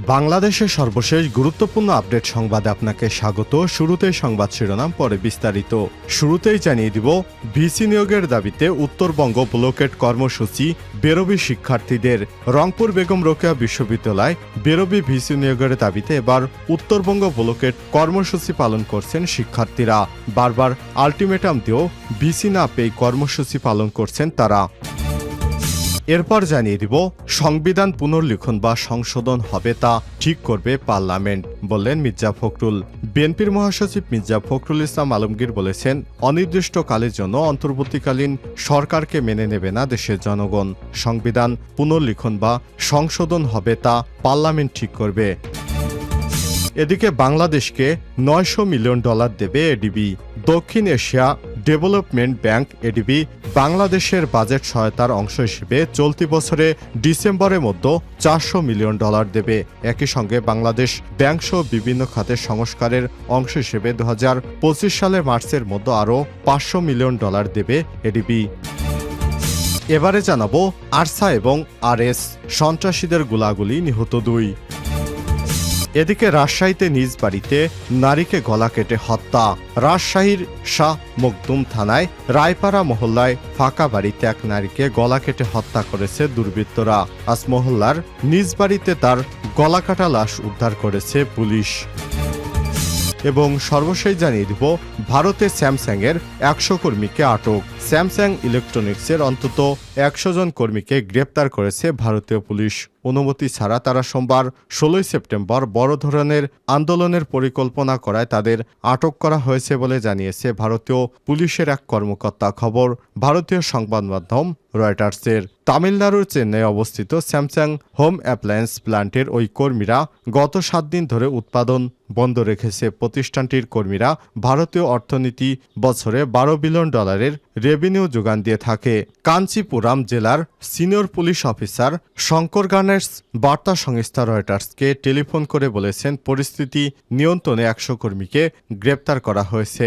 বাংলাদেশের সর্বশেষ গুরুত্বপূর্ণ আপডেট সংবাদে আপনাকে স্বাগত। শুরুতেই সংবাদ শিরোনাম, পরে বিস্তারিত। শুরুতেই জানিয়ে দিব, ভিসি নিয়োগের দাবিতে উত্তরবঙ্গ ব্লকেট কর্মসূচি, বেরবি শিক্ষার্থীদের। রংপুর বেগম রোকেয়া বিশ্ববিদ্যালয়, বেরবি ভিসি নিয়োগের দাবিতে এবার উত্তরবঙ্গ ব্লকেট কর্মসূচি পালন করছেন শিক্ষার্থীরা। বারবার আলটিমেটাম দিয়েও ভিসি না পেয়ে কর্মসূচি পালন করছেন তারা। এরপর জানিয়ে দিব, সংবিধান পুনর্লিখন বা সংশোধন হবে তা ঠিক করবে পার্লামেন্ট, বললেন মির্জা ফখরুল। বিএনপির মহাসচিব মির্জা ফখরুল ইসলাম আলমগীর বলেছেন, অনির্দিষ্টকালের জন্য অন্তর্বর্তীকালীন সরকারকে মেনে নেবে না দেশের জনগণ। সংবিধান পুনর্লিখন বা সংশোধন হবে তা পার্লামেন্ট ঠিক করবে। এদিকে বাংলাদেশকে নয়শো মিলিয়ন ডলার দেবে এডিবি। দক্ষিণ এশিয়া ডেভেলপমেন্ট ব্যাংক, এডিবি, বাংলাদেশের বাজেট সহায়তার অংশ হিসেবে চলতি বছরে ডিসেম্বরের মধ্যে চারশো মিলিয়ন ডলার দেবে। একই সঙ্গে বাংলাদেশ ব্যাংকসহ বিভিন্ন খাতের সংস্কারের অংশ হিসেবে দু হাজার পঁচিশ সালের মার্চের মধ্যে আরও পাঁচশো মিলিয়ন ডলার দেবে এডিবি। এবারে জানাব আরসা এবং আরএস, সন্ত্রাসীদের গোলাগুলি নিহত দুই। এদিকে রাজশাহীতে নিজ বাড়িতে নারীকে গলা কেটে হত্যা। রাজশাহীর শাহ মকদুম থানায় রায়পাড়া মহল্লায় ফাঁকা বাড়িতে এক নারীকে গলা কেটে হত্যা করেছে দুর্বৃত্তরা। আজ মহল্লার নিজ বাড়িতে তার গলা কাটা লাশ উদ্ধার করেছে পুলিশ। এবং সর্বশেষ জানিয়ে দিব, ভারতে স্যামসাং এর একশো কর্মীকে আটক। স্যামসাং ইলেকট্রনিক্সের অন্তত একশো জন কর্মীকে গ্রেপ্তার করেছে ভারতীয় পুলিশ। অনুমতি ছাড়া তারা সোমবার ষোলোই সেপ্টেম্বর বড় ধরনের আন্দোলনের পরিকল্পনা করায় তাদের আটক করা হয়েছে বলে জানিয়েছে ভারতীয় পুলিশের এক কর্মকর্তা খবর ভারতীয় সংবাদ মাধ্যম রয়টার্সের। তামিলনাড়ুর চেন্নাই অবস্থিত স্যামসাং হোম অ্যাপ্লায়েন্স প্ল্যান্টের ওই কর্মীরা গত সাত দিন ধরে উৎপাদন বন্ধ রেখেছে। প্রতিষ্ঠানটির কর্মীরা ভারতীয় অর্থনীতি বছরে বারো বিলিয়ন ডলারের রেভিনিউ যোগান দিয়ে থাকে। কাঞ্চিপুরাম জেলার সিনিয়র পুলিশ অফিসার শঙ্কর গার্নার্স বার্তা সংস্থা রয়টার্সকে টেলিফোন করে বলেছেন, পরিস্থিতি নিয়ন্ত্রণে একশো কর্মীকে গ্রেপ্তার করা হয়েছে।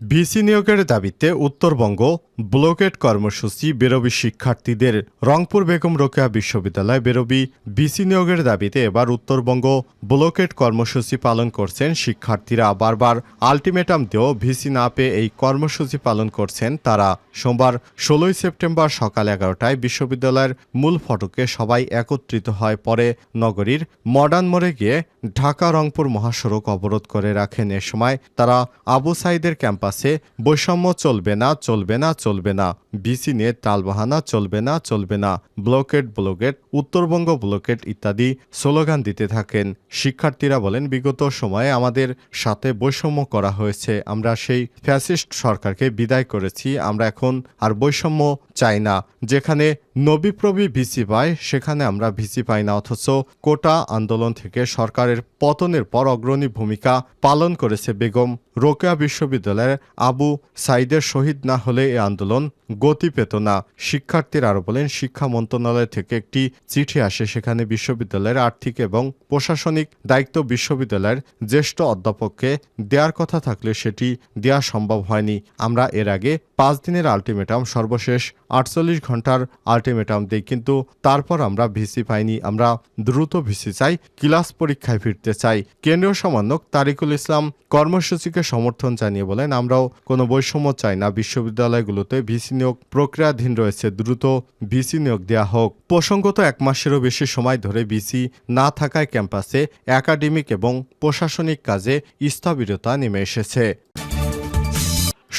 ভিসি নিয়োগের দাবিতে উত্তরবঙ্গ ব্লকেট কর্মসূচি বেরবি শিক্ষার্থীদের। রংপুর বেগম রোকেয়া বিশ্ববিদ্যালয় বেরবি। ভিসি নিয়োগের দাবিতে এবার উত্তরবঙ্গ ব্লকেট কর্মসূচি পালন করছেন শিক্ষার্থীরা। বারবার আলটিমেটাম দিয়েও ভিসি না পেয়ে এই কর্মসূচি পালন করছেন তারা। সোমবার ষোলোই সেপ্টেম্বর সকাল এগারোটায় বিশ্ববিদ্যালয়ের মূল ফটকে সবাই একত্রিত হয়। পরে নগরীর মডার্ন মোড়ে গিয়ে ঢাকা রংপুর মহাসড়ক অবরোধ করে রাখেন। এ সময় তারা আবু সাইদের ক্যাম্পাসে বৈষম্য চলবে না চলবে না চলবে না। বিসি নিয়ে টালবাহানা, চলবে না চলবে না। ব্লকেট ব্লকেট, উত্তরবঙ্গ ব্লকেট ইত্যাদি স্লোগান দিতে থাকেন। শিক্ষার্থীরা বলেন, বিগত সময়ে আমাদের সাথে বৈষম্য করা হয়েছে। আমরা সেই ফ্যাসিস্ট সরকারকে বিদায় করেছি। আমরা এখন আর বৈষম্য চাই না। যেখানে নবীপ্রবি ভিসি পায়, সেখানে আমরা ভিসি পাই না, অথচ কোটা আন্দোলন থেকে সরকারের পতনের পর অগ্রণী ভূমিকা পালন করেছে বেগম রোকেয়া বিশ্ববিদ্যালয়ের আবু সাইদের শহীদ না হলে এ আন্দোলন গতি পেত না। শিক্ষার্থীরা আরও বলেন, শিক্ষা মন্ত্রণালয় থেকে একটি চিঠি আসে, সেখানে বিশ্ববিদ্যালয়ের আর্থিক এবং প্রশাসনিক দায়িত্ব বিশ্ববিদ্যালয়ের জ্যেষ্ঠ অধ্যাপককে দেওয়ার কথা থাকলে সেটি দেওয়া সম্ভব হয়নি। আমরা এর আগে পাঁচ দিনের আলটিমেটাম, সর্বশেষ আটচল্লিশ ঘণ্টার আলটিমেটাম দিই, কিন্তু তারপর আমরা ভিসি পাইনি। আমরা দ্রুত ভিসি চাই, ক্লাস পরীক্ষায় ফিরতে চাই। কেন্দ্রীয় সমন্বয়ক তারিকুল ইসলাম কর্মসূচিকে সমর্থন জানিয়ে বলেন, আমরাও কোনো বৈষম্য চাই না, বিশ্ববিদ্যালয়গুলোতে ভিসি নিয়োগ প্রক্রিয়াধীন রয়েছে, দ্রুত ভিসি নিয়োগ দেওয়া হোক। প্রসঙ্গত এক মাসেরও বেশি সময় ধরে ভিসি না থাকায় ক্যাম্পাসে একাডেমিক এবং প্রশাসনিক কাজে স্থবিরতা নেমে এসেছে।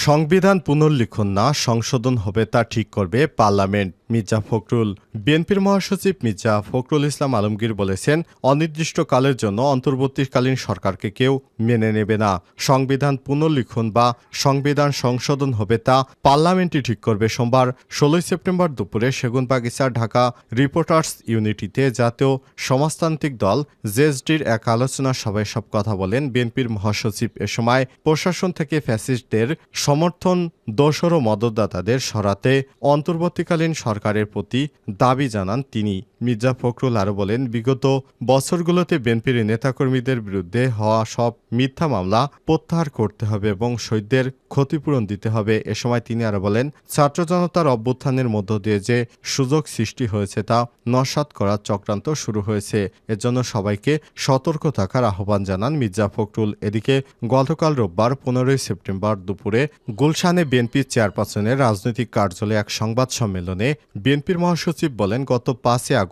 সংবিধান পুনর্লিখন না সংশোধন হবে তা ঠিক করবে পার্লামেন্ট। মির্জা ফখরুল। বিএনপির মহাসচিব মির্জা ফখরুল ইসলাম আলমগীর বলেছেন, অনির্দিষ্টকালের জন্য অন্তর্বর্তীকালীন সরকারকে কেউ মেনে নেবে না। সংবিধান পুনর্লিখন বা সংবিধান সংশোধন হবে তা পার্লামেন্টই ঠিক করবে সোমবার, ষোলোই সেপ্টেম্বর দুপুরে সেগুনবাগিচা ঢাকা রিপোর্টার্স ইউনিটিতে জাতীয় সমাজতান্ত্রিক দল জেএসডির এক আলোচনা সভায় সব কথা বলেন বিএনপির মহাসচিব। এ সময় প্রশাসন থেকে ফ্যাসিস্টদের সমর্থন দোসর মদতদাতাদের সরাতে অন্তর্বর্তীকালীন সরকারের প্রতি দাবি জানান তিনি। মির্জা ফখরুল আরও বলেন, বিগত বছরগুলোতে বিএনপির নেতাকর্মীদের বিরুদ্ধে হওয়া সব মিথ্যা মামলা প্রত্যাহার করতে হবে এবং শহীদদের ক্ষতিপূরণ দিতে হবে। এ সময় তিনি আরও বলেন, ছাত্র জনতার অভ্যুত্থানের মধ্য দিয়ে যে সুযোগ সৃষ্টি হয়েছে তা নস্বাত করার চক্রান্ত শুরু হয়েছে। এর জন্য সবাইকে সতর্ক থাকার আহ্বান জানান মির্জা ফখরুল। এদিকে গতকাল রোববার পনেরোই সেপ্টেম্বর দুপুরে গুলশানে বিএনপির চেয়ারপারসনের রাজনৈতিক কার্যালয়ে এক সংবাদ সম্মেলনে বিএনপির মহাসচিব বলেন, গত পাঁচই আগস্ট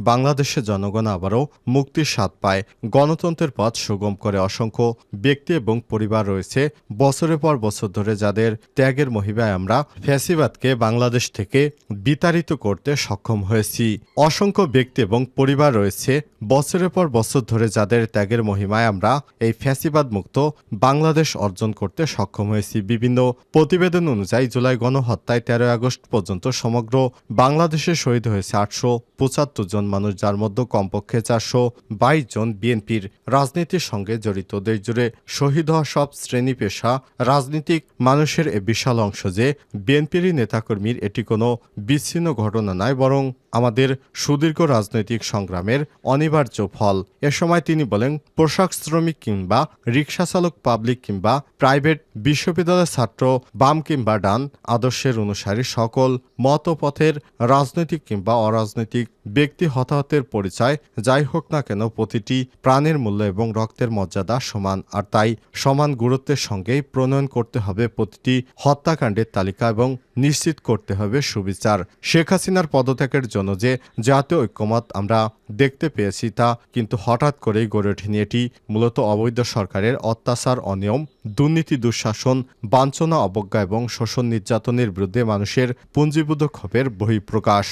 বাংলাদেশের জনগণ আবারও মুক্তির স্বাদ পায়। গণতন্ত্রের পথ সুগম করে অসংখ্য ব্যক্তি এবং পরিবার রয়েছে। বছরের পর বছর ধরে যাদের ত্যাগের মহিমায় আমরা ফ্যাসিবাদকে বাংলাদেশ থেকে বিতাড়িত করতে সক্ষম হয়েছি। অসংখ্য ব্যক্তি এবং পরিবার রয়েছে। বছরের পর বছর ধরে যাদের ত্যাগের মহিমায় আমরা এই ফ্যাসিবাদ মুক্ত বাংলাদেশ অর্জন করতে সক্ষম হয়েছি। বিভিন্ন প্রতিবেদন অনুযায়ী জুলাই গণহত্যায় তেরোই আগস্ট পর্যন্ত সমগ্র বাংলাদেশে শহীদ হয়েছে আটশো পঁচাত্তর জন মানুষ, যার মধ্যে কমপক্ষে চারশো বাইশ জন বিএনপির রাজনীতির সঙ্গে জড়িত। দেশ জুড়ে শহীদ হওয়া সব শ্রেণি পেশা, রাজনীতিক মানুষের এ বিশাল অংশ যে বিএনপিরই নেতাকর্মীর এটি কোনো বিচ্ছিন্ন ঘটনা নয়, বরং আমাদের সুদীর্ঘ রাজনৈতিক সংগ্রামের অনিবার্য ফল। এ সময় তিনি বলেন, পোশাক শ্রমিক কিংবা রিক্সা চালক পাবলিক কিংবা প্রাইভেট বিশ্ববিদ্যালয়ের ছাত্র, বাম কিংবা ডান, আদর্শের অনুসারী সকল মতপথের রাজনৈতিক কিংবা অরাজনৈতিক ব্যক্তি হতাহতের পরিচয় যাই হোক না কেন প্রতিটি প্রাণের মূল্য এবং রক্তের মর্যাদা সমান, আর তাই সমান গুরুত্বের সঙ্গেই প্রণয়ন করতে হবে প্রতিটি হত্যাকাণ্ডের তালিকা এবং নিশ্চিত করতে হবে সুবিচার। শেখ হাসিনার পদত্যাগের জন্য যে জাতীয় ঐক্যমত আমরা দেখতে পেয়েছি তা কিন্তু হঠাৎ করেই গড়ে ওঠেনি। এটি মূলত অবৈধ সরকারের অত্যাচার, অনিয়ম, দুর্নীতি, দুঃশাসন, বাঞ্ছনা, অবজ্ঞা এবং শোষণ নির্যাতনের বিরুদ্ধে মানুষের পুঞ্জীভূত ক্ষোভের বহিঃপ্রকাশ।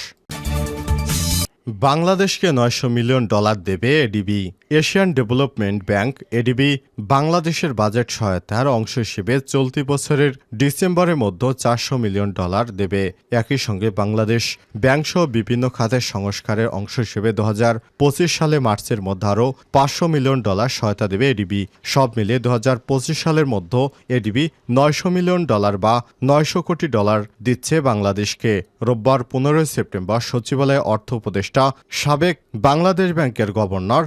বাংলাদেশকে নয়শো মিলিয়ন ডলার দেবে ADB Asian development bank, ADB, বাংলাদেশের বাজেট সহায়তার অংশ হিসেবে চলতি বছরের ডিসেম্বরের মধ্যে চারশো মিলিয়ন ডলার দেবে। একই সঙ্গে বাংলাদেশ ব্যাংকসহ বিভিন্ন খাতের সংস্কারের অংশ হিসেবে দু সালে মার্চের মধ্যে আরও পাঁচশো মিলিয়ন ডলার সহায়তা দেবে এডিবি। সব মিলিয়ে দু হাজার পঁচিশ সালের মধ্যে এডিবি নয়শো মিলিয়ন ডলার বা নয়শো কোটি ডলার দিচ্ছে বাংলাদেশকে। রোববার পনেরোই সেপ্টেম্বর সচিবালয়ে অর্থ উপদেষ্টা সাবেক বাংলাদেশ ব্যাংকের গভর্নর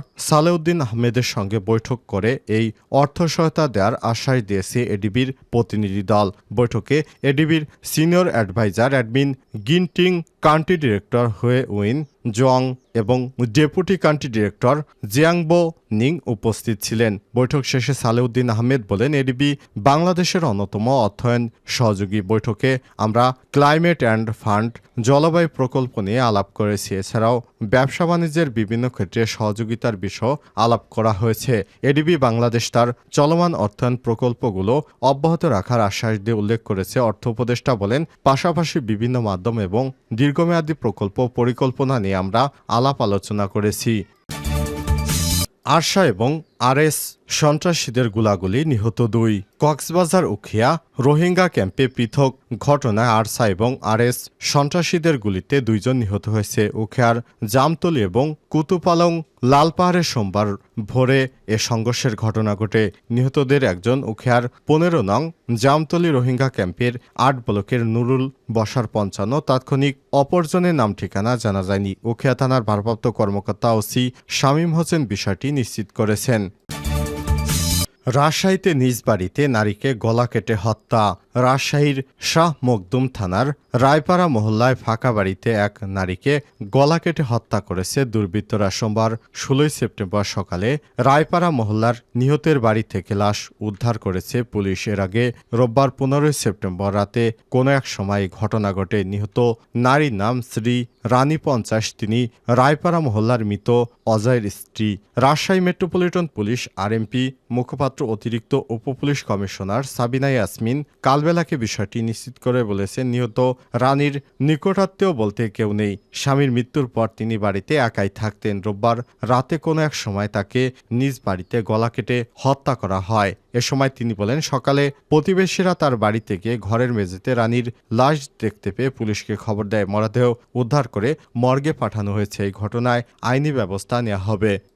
সালেউদ্দিন আহমেদের সঙ্গে বৈঠক করে এই অর্থ সহায়তা দেওয়ার আশ্বাস দিয়েছে এডিবির প্রতিনিধি দল। বৈঠকে এডিবির senior adviser Edimon Ginting country director Hoe Yun Jeong এবং deputy country director Jiangbo Ning উপস্থিত ছিলেন। বৈঠক শেষে সালেউদ্দিন আহমেদ বলেন, এডিবি বাংলাদেশের অন্যতম অর্থায়ন সহযোগী বৈঠকে আমরা ক্লাইমেট অ্যান্ড ফান্ড, জলবায়ু প্রকল্প নিয়ে আলাপ করেছি। এছাড়াও ব্যবসা বাণিজ্যের বিভিন্ন ক্ষেত্রে সহযোগিতার বিষয় আলাপ করা হয়েছে। এডিবি বাংলাদেশ তার চলমান অর্থায়ন প্রকল্পগুলো অব্যাহত রাখার আশ্বাস দিয়ে উল্লেখ করেছে। অর্থ উপদেষ্টা বলেন, পাশাপাশি বিভিন্ন মাধ্যম এবং দীর্ঘমেয়াদী প্রকল্প পরিকল্পনা নিয়ে আমরা আলাপ আলোচনা করেছি। আরশা এবং আরএস সন্ত্রাসীদের গুলাগুলি নিহত দুই। কক্সবাজার উখিয়া রোহিঙ্গা ক্যাম্পে পৃথক ঘটনায় আরসা এবং আরএস সন্ত্রাসীদের গুলিতে দুইজন নিহত হয়েছে। উখিয়ার জামতলি এবং কুতুপালং লালপাহাড়ে সোমবার ভোরে এ সংঘর্ষের ঘটনা ঘটে। নিহতদের একজন উখিয়ার পনেরো নং জামতলি রোহিঙ্গা ক্যাম্পের আট ব্লকের নুরুল বসার পঞ্চান্ন তাৎক্ষণিক অপরজনের নাম ঠিকানা জানা যায়নি। উখিয়া থানার ভারপ্রাপ্ত কর্মকর্তা ওসি শামীম হোসেন বিষয়টি নিশ্চিত করেছেন। রাজশাহীতে নিজ বাড়িতে নারীকে গলা কেটে হত্যা। রাজশাহীর শাহ মকদুম থানার রায়পাড়া মহল্লায় ফাঁকা বাড়িতে এক নারীকে গলা কেটে হত্যা করেছে দুর্বৃত্তরা। সোমবার ষোলোই সেপ্টেম্বর সকালে রায়পাড়া মহল্লার নিহতের বাড়ি থেকে লাশ উদ্ধার করেছে পুলিশ। এর আগে রোববার পনেরোই সেপ্টেম্বর রাতে কোনো এক সময় ঘটনা ঘটে। নিহত নারীর নাম শ্রী রানী পঞ্চাশ। তিনি রায়পাড়া মহল্লার মৃত অজয়ের স্ত্রী। রাজশাহী মেট্রোপলিটন পুলিশ আরএমপি মুখপাত্র ভারপ্রাপ্ত অতিরিক্ত উপপুলিশ কমিশনার সাবিনা ইয়াসমিন কালবেলাকে বিষয়টি নিশ্চিত করে বলেছেন, নিহত রানীর নিকটাত্মীয় বলতে কেউ নেই। স্বামীর মৃত্যুর পর তিনি বাড়িতে একাই থাকতেন। রোববার রাতে কোনো এক সময় তাকে নিজ বাড়িতে গলা কেটে হত্যা করা হয়। এ সময় তিনি বলেন, সকালে প্রতিবেশীরা তার বাড়ি থেকে ঘরের মেঝেতে রানীর লাশ দেখতে পেয়ে পুলিশকে খবর দেয়। মরদেহ উদ্ধার করে মর্গে পাঠানো হয়েছে। এই ঘটনায় আইনি ব্যবস্থা নেওয়া হবে।